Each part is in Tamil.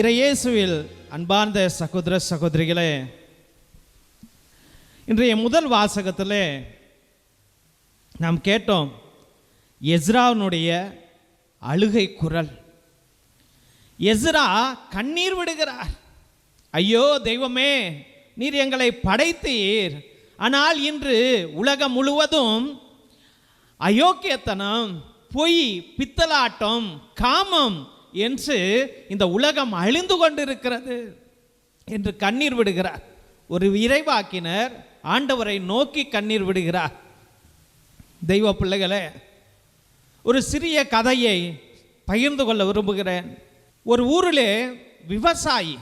இறையேசுவில் அன்பார்ந்த சகோதர சகோதரிகளே இன்றைய முதல் வாசகத்தில் நாம் கேட்டோம் எஸ்ராவினுடைய அழுகை குரல். எஸ்ரா கண்ணீர் விடுகிறார். ஐயோ தெய்வமே நீர் எங்களை படைத்தீர். ஆனால் இன்று உலகம் முழுவதும் அயோக்கியத்தனம் பொய் பித்தலாட்டம் காமம் என்று இந்த உலகம் அழிந்து கொண்டிருக்கிறது என்று கண்ணீர் விடுகிறார். ஒரு இறைவாக்கினர் ஆண்டவரை நோக்கி கண்ணீர் விடுகிறார். தெய்வ பிள்ளைகளே ஒரு சிறிய கதையை பகிர்ந்து கொள்ள விரும்புகிறேன். ஒரு ஊரிலே விவசாயி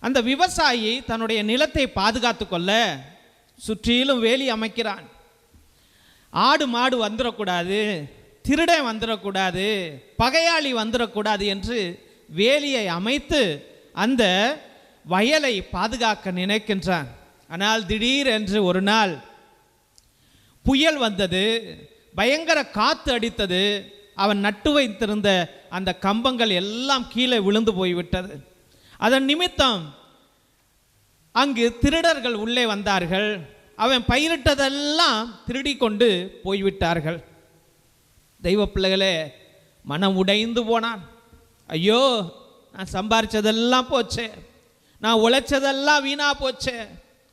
அந்த விவசாயி தன்னுடைய நிலத்தை பாதுகாத்து கொள்ள சுற்றிலும் வேலி அமைக்கிறான். ஆடு மாடு வந்துடக்கூடாது திருடன் வந்துடக்கூடாது பகையாளி வந்துடக்கூடாது என்று வேலியை அமைத்து அந்த வயலை பாதுகாக்க நினைக்கின்றான். ஆனால் திடீரென்று ஒரு நாள் புயல் வந்தது பயங்கர காத்து அடித்தது அவன் நட்டு வைத்திருந்த அந்த கம்பங்கள் எல்லாம் கீழே விழுந்து போய்விட்டது. அதன் நிமித்தம் அங்கு திருடர்கள் உள்ளே வந்தார்கள். அவன் பயிரிட்டதெல்லாம் திருடி கொண்டு போய்விட்டார்கள். தெய்வ பிள்ளைகளே மனம் உடைந்து போனான். ஐயோ நான் சம்பாரிச்சதெல்லாம் போச்சே. நான் உழைச்சதெல்லாம் வீணாக போச்சே.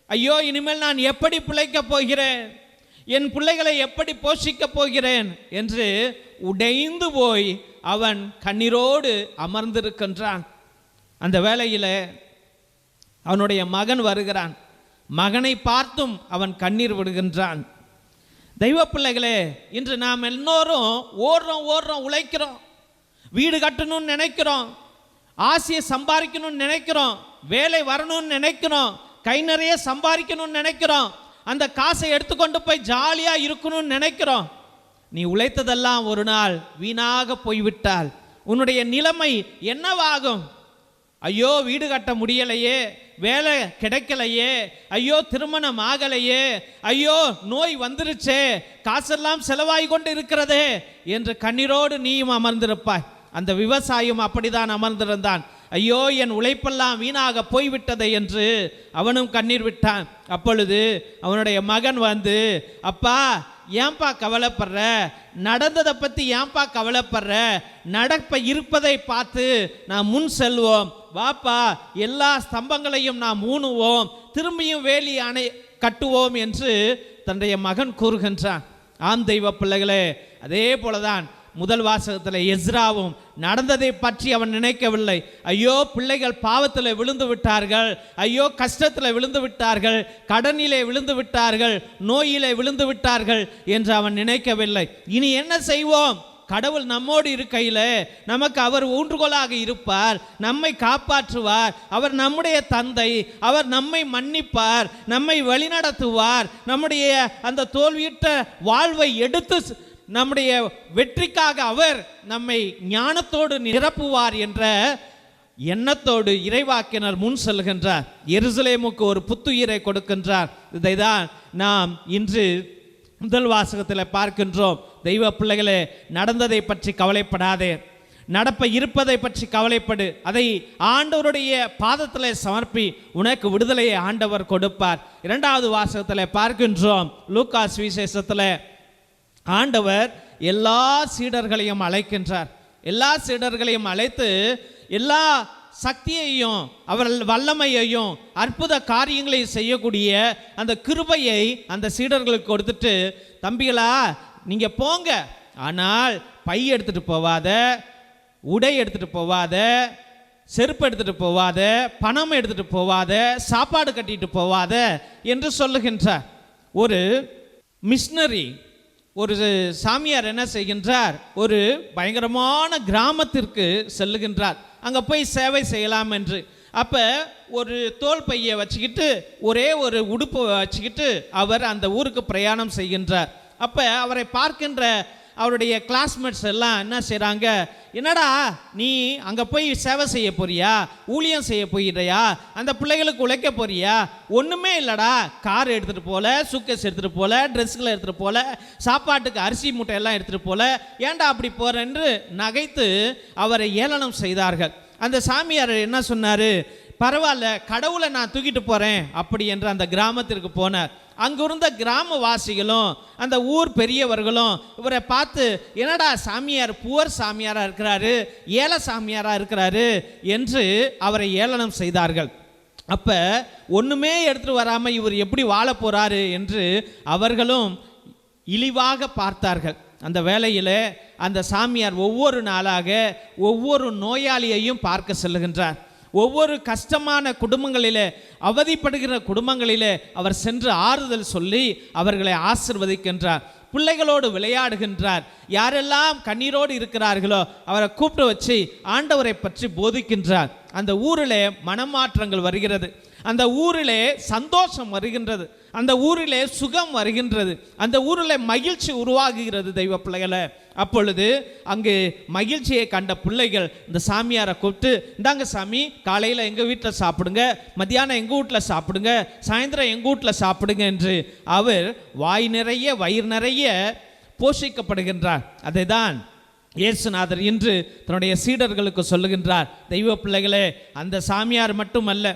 ஐயோ இனிமேல் நான் எப்படி பிழைக்கப் போகிறேன்? என் பிள்ளைகளை எப்படி போஷிக்கப் போகிறேன்? என்று உடைந்து போய் அவன் கண்ணீரோடு அமர்ந்திருக்கின்றான். அந்த வேளையில் அவனுடைய மகன் வருகிறான். மகனை பார்த்தும் அவன் கண்ணீர் விடுகின்றான். தெய்வ பிள்ளைகளே இன்று நாம் எல்லோரும் ஓடுறோம் ஓடுறோம் உழைக்கிறோம். வீடு கட்டணும்னு நினைக்கிறோம். ஆசையை சம்பாதிக்கணும்னு நினைக்கிறோம். வேலை வரணும்னு நினைக்கிறோம். கை நிறைய சம்பாதிக்கணும்னு நினைக்கிறோம். அந்த காசை எடுத்துக்கொண்டு போய் ஜாலியாக இருக்கணும்னு நினைக்கிறோம். நீ உழைத்ததெல்லாம் ஒரு நாள் வீணாக போய்விட்டால் உன்னுடைய நிலைமை என்னவாகும்? ஐயோ வீடு கட்ட முடியலையே வேலை கிடைக்கலையே ஐயோ திருமணம் ஆகலையே ஐயோ நோய் வந்துருச்சே காசெல்லாம் செலவாகி கொண்டு இருக்கிறதே என்று கண்ணீரோடு நீயும் அமர்ந்திருப்பாய். அந்த விவசாயம் அப்படிதான் அமர்ந்திருந்தான். ஐயோ என் உழைப்பெல்லாம் வீணாக போய்விட்டதே என்று அவனும் கண்ணீர் விட்டான். அப்பொழுது அவனுடைய மகன் வந்து அப்பா ஏன்பா கவலைப்படுற? நடந்ததை பற்றி ஏன்பா கவலைப்படுற? நடப்ப இருப்பதை பார்த்து நான் முன் செல்வோம். வாப்பா எல்லா ஸ்தம்பங்களையும் நாம் ஊனுவோம் திரும்பியும் வேலி அணை கட்டுவோம் என்று தன்னுடைய மகன் கூறுகின்றான். ஆம் தெய்வ பிள்ளைகளே அதே போலதான் முதல் வாசகத்தில் எஸ்ராவும் நடந்ததை பற்றி அவன் நினைக்கவில்லை. ஐயோ பிள்ளைகள் பாவத்தில் விழுந்து விட்டார்கள் ஐயோ கஷ்டத்தில் விழுந்து விட்டார்கள் கடனிலே விழுந்து விட்டார்கள் நோயிலே விழுந்து விட்டார்கள் என்று அவன் நினைக்கவில்லை. இனி என்ன செய்வோம்? கடவுள் நம்மோடு இருக்கையில் நமக்கு அவர் ஊன்றுகோலாக இருப்பார் நம்மை காப்பாற்றுவார் அவர் நம்முடைய தந்தை அவர் நம்மை மன்னிப்பார் நம்மை வழிநடத்துவார் நம்முடைய அந்த தோல்வியிட்ட வாழ்வை எடுத்து நம்முடைய வெற்றிக்காக அவர் நம்மை ஞானத்தோடு நிரப்புவார் என்ற எண்ணத்தோடு இறைவாக்கினர் முன் செல்கின்றார். எருசலேமுக்கு ஒரு புத்துயிரை கொடுக்கின்றார். இதை தான் நாம் இன்று முதல் வாசகத்தில் பார்க்கின்றோம். தெய்வ பிள்ளைகளே நடந்ததை பற்றி கவலைப்படாதே. நடப்ப இருப்பதை பற்றி கவலைப்படு. அதை ஆண்டவருடைய பாதத்தில் சமர்ப்பி உனக்கு விடுதலையை ஆண்டவர் கொடுப்பார். இரண்டாவது வாசகத்தில் பார்க்கின்றோம் லூகாஸ் விசேஷத்தில். ஆண்டவர் எல்லா சீடர்களையும் அழைக்கின்றார். எல்லா சீடர்களையும் அழைத்து எல்லா சக்தியையும் அவர்கள் வல்லமையையும் அற்புத காரியங்களையும் செய்யக்கூடிய அந்த கிருபையை அந்த சீடர்களுக்கு கொடுத்துட்டு தம்பிகளா நீங்கள் போங்க. ஆனால் பை எடுத்துட்டு போவாத உடை எடுத்துட்டு போவாத செருப்பு எடுத்துகிட்டு போவாத பணம் எடுத்துகிட்டு போவாத சாப்பாடு கட்டிட்டு போவாத என்று சொல்லுகின்றார் ஒரு மிஷினரி ஒரு சாமியார் என்ன செய்கின்றார்? ஒரு பயங்கரமான கிராமத்திற்கு செல்லுகின்றார். அங்கே போய் சேவை செய்யலாம் என்று. அப்போ ஒரு தோல் பையை வச்சுக்கிட்டு ஒரே ஒரு உடுப்பை வச்சுக்கிட்டு அவர் அந்த ஊருக்கு பிரயாணம் செய்கின்றார். அப்போ அவரை பார்க்கின்ற அவருடைய கிளாஸ்மேட்ஸ் எல்லாம் என்ன செய்கிறாங்க என்னடா நீ அங்கே போய் சேவை செய்ய போறியா? ஊழியம் செய்ய போகிறியா அந்த பிள்ளைகளுக்கு உழைக்க போறியா? ஒன்றுமே இல்லைடா. கார் எடுத்துகிட்டு போல சூக்கஸ் எடுத்துகிட்டு போல ட்ரெஸ்களை எடுத்துகிட்டு போல சாப்பாட்டுக்கு அரிசி மூட்டை எல்லாம் எடுத்துகிட்டு போல ஏன்டா அப்படி போகிறேன்னு நகைத்து அவரை ஏளனம் செய்தார்கள். அந்த சாமியார் என்ன சொன்னார்? பரவாயில்ல கடவுளை நான் தூக்கிட்டு போறேன் அப்படி என்று அந்த கிராமத்திற்கு போனார். அங்கிருந்த கிராமவாசிகளும் அந்த ஊர் பெரியவர்களும் இவரை பார்த்து என்னடா சாமியார் புவர் சாமியாராக இருக்கிறாரு ஏல சாமியாராக இருக்கிறாரு? என்று அவரை ஏளனம் செய்தார்கள். அப்போ ஒன்றுமே எடுத்துட்டு வராமல் இவர் எப்படி வாழ போகிறாரு என்று அவர்களும் இழிவாக பார்த்தார்கள். அந்த வேளையில் அந்த சாமியார் ஒவ்வொரு நாளாக ஒவ்வொரு நோயாளியையும் பார்க்க செல்லுகின்றார். ஒவ்வொரு கஷ்டமான குடும்பங்களிலே அவதிப்படுகிற குடும்பங்களிலே அவர் சென்று ஆறுதல் சொல்லி அவர்களை ஆசிர்வதிக்கின்றார். பிள்ளைகளோடு விளையாடுகின்றார். யாரெல்லாம் கண்ணீரோடு இருக்கிறார்களோ அவரை கூப்பிட்டு வச்சு ஆண்டவரை பற்றி போதிக்கின்றார். அந்த ஊரிலே மனமாற்றங்கள் வருகிறது. அந்த ஊரிலே சந்தோஷம் வருகின்றது. அந்த ஊரிலே சுகம் வருகின்றது. அந்த ஊரில் மகிழ்ச்சி உருவாகுகிறது தெய்வ பிள்ளைகளை. அப்பொழுது அங்கு மகிழ்ச்சியை கண்ட பிள்ளைகள் இந்த சாமியாரை கூப்பிட்டு இந்தாங்க சாமி காலையில் எங்கள் வீட்டில் சாப்பிடுங்க மத்தியானம் எங்கள் வீட்டில் சாப்பிடுங்க சாயந்தரம் எங்கள் வீட்டில் சாப்பிடுங்க என்று அவர் வாய் நிறைய வயிறு நிறைய போஷிக்கப்படுகின்றார். அதை தான் இயேசுநாதர் இன்று தன்னுடைய சீடர்களுக்கு சொல்லுகின்றார். தெய்வ பிள்ளைகளே அந்த சாமியார் மட்டுமல்ல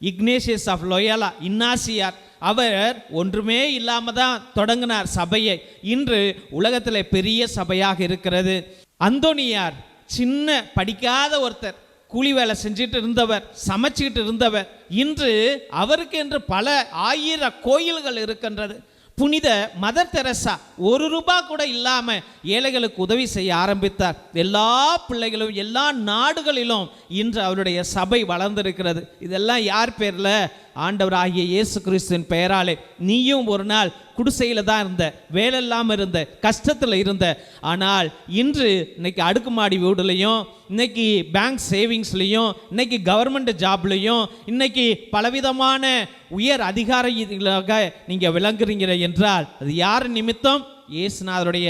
இக்னேஷியஸ் ஆஃப் லொயாலா இன்னாசியார் அவர் ஒன்றுமே இல்லாமல் தான் தொடங்கினார் சபையை. இன்று உலகத்தில் பெரிய சபையாக இருக்கிறது. அந்தோனியார் சின்ன படிக்காத ஒருத்தர் கூலி வேலை செஞ்சுட்டு இருந்தவர் சமைச்சிக்கிட்டு இருந்தவர். இன்று அவருக்கு என்று பல ஆயிர கோயில்கள் இருக்கின்றது. புனித மதர் தெரசா ஒரு ரூபா கூட இல்லாமல் ஏழைகளுக்கு உதவி செய்ய ஆரம்பித்தார். எல்லா பிள்ளைகளும் எல்லா நாடுகளிலும் இன்று அவருடைய சபை வளர்ந்திருக்கிறது. இதெல்லாம் யார் பேரில்? ஆண்டவராகிய இயேசு கிறிஸ்துவின் பெயராலே நீயும் ஒரு நாள் குடிசையில் தான் இருந்த வேலை இல்லாமல் இருந்த கஷ்டத்தில் இருந்த. ஆனால் இன்று இன்னைக்கு அடுக்குமாடி வீடுலையும் இன்னைக்கு பேங்க் சேவிங்ஸ்லையும் இன்னைக்கு கவர்மெண்ட் ஜாப்லையும் இன்னைக்கு பலவிதமான உயர் அதிகாரிகளாக நீங்கள் விளங்குறீங்க என்றால் அது யார் நிமித்தம்? இயேசுநாதருடைய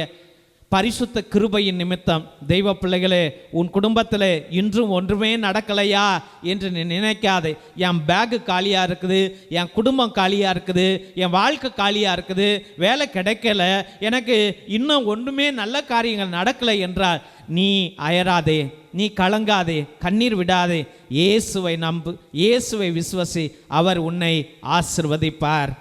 பரிசுத்த கிருபையின் நிமித்தம் தெய்வ பிள்ளைகளே உன் குடும்பத்தில் இன்றும் ஒன்றுமே நடக்கலையா? என்று நீ நினைக்காதே. என் பேக்கு காலியாக இருக்குது என் குடும்பம் காலியாக இருக்குது என் வாழ்க்கை காலியாக இருக்குது வேலை கிடைக்கல எனக்கு இன்னும் ஒன்றுமே நல்ல காரியங்கள் நடக்கலை என்றால் நீ அயராதே நீ கலங்காதே கண்ணீர் விடாதே. இயேசுவை நம்பு இயேசுவை விசுவசி அவர் உன்னை ஆசிர்வதிப்பார்.